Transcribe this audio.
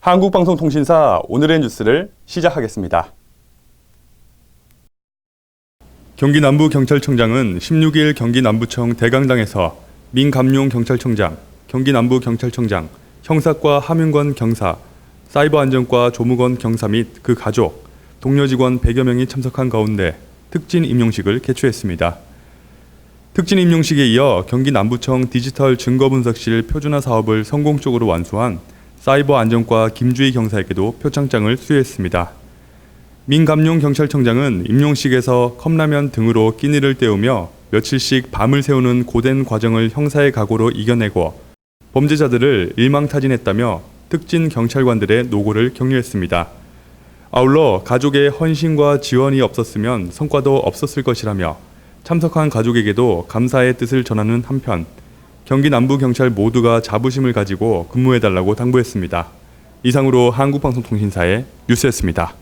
한국방송통신사 오늘의 뉴스를 시작하겠습니다. 경기 남부 경찰청장은 16일 경기 남부청 대강당에서 민감용 경찰청장, 경기 남부 경찰청장, 형사과 하민권 경사, 사이버안전과 조무건 경사 및 그 가족, 동료 직원 100여 명이 참석한 가운데 특진 임용식을 개최했습니다. 특진 임용식에 이어 경기 남부청 디지털 증거분석실 표준화 사업을 성공적으로 완수한 사이버 안전과 김주희 경사에게도 표창장을 수여했습니다. 민감용 경찰청장은 임용식에서 컵라면 등으로 끼니를 때우며 며칠씩 밤을 새우는 고된 과정을 형사의 각오로 이겨내고 범죄자들을 일망타진했다며 특진 경찰관들의 노고를 격려했습니다. 아울러 가족의 헌신과 지원이 없었으면 성과도 없었을 것이라며 참석한 가족에게도 감사의 뜻을 전하는 한편 경기 남부 경찰 모두가 자부심을 가지고 근무해달라고 당부했습니다. 이상으로 한국방송통신사의 뉴스였습니다.